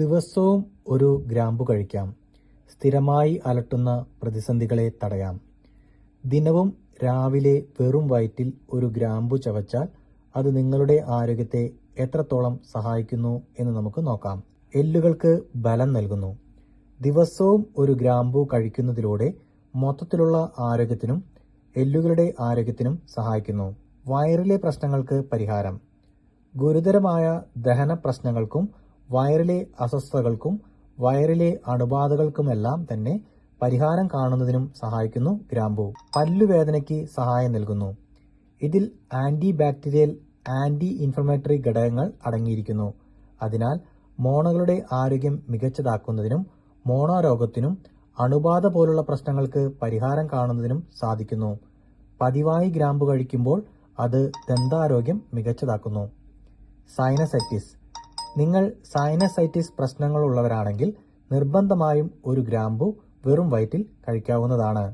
ദിവസവും ഒരു ഗ്രാമ്പു കഴിക്കാം. സ്ഥിരമായി അലട്ടുന്ന പ്രതിസന്ധികളെ തടയാം. ദിനവും രാവിലെ വെറും വയറ്റിൽ ഒരു ഗ്രാമ്പു ചവച്ചാൽ അത് നിങ്ങളുടെ ആരോഗ്യത്തെ എത്രത്തോളം സഹായിക്കുന്നു എന്ന് നമുക്ക് നോക്കാം. എല്ലുകൾക്ക് ബലം നൽകുന്നു. ദിവസവും ഒരു ഗ്രാമ്പു കഴിക്കുന്നതിലൂടെ മൊത്തത്തിലുള്ള ആരോഗ്യത്തിനും എല്ലുകളുടെ ആരോഗ്യത്തിനും സഹായിക്കുന്നു. വയറിലെ പ്രശ്നങ്ങൾക്ക് പരിഹാരം. ഗുരുതരമായ ദഹന പ്രശ്നങ്ങൾക്കും വയറിലെ അസ്വസ്ഥതകൾക്കും വയറിലെ അണുബാധകൾക്കുമെല്ലാം തന്നെ പരിഹാരം കാണുന്നതിനും സഹായിക്കുന്നു ഗ്രാമ്പു. പല്ലുവേദനയ്ക്ക് സഹായം നൽകുന്നു. ഇതിൽ ആന്റി ബാക്ടീരിയൽ ആന്റി ഇൻഫ്ലമേറ്ററി ഘടകങ്ങൾ അടങ്ങിയിരിക്കുന്നു. അതിനാൽ മോണകളുടെ ആരോഗ്യം മികച്ചതാക്കുന്നതിനും മോണോ രോഗത്തിനും അണുബാധ പോലുള്ള പ്രശ്നങ്ങൾക്ക് പരിഹാരം കാണുന്നതിനും സാധിക്കുന്നു. പതിവായി ഗ്രാമ്പു കഴിക്കുമ്പോൾ അത് ദന്താരോഗ്യം മികച്ചതാക്കുന്നു. സൈനസൈറ്റിസ്. നിങ്ങൾ സൈനസൈറ്റിസ് പ്രശ്നങ്ങളുള്ളവരാണെങ്കിൽ നിർബന്ധമായും ഒരു ഗ്രാമ്പു വെറും വയറ്റിൽ കഴിക്കാവുന്നതാണ്.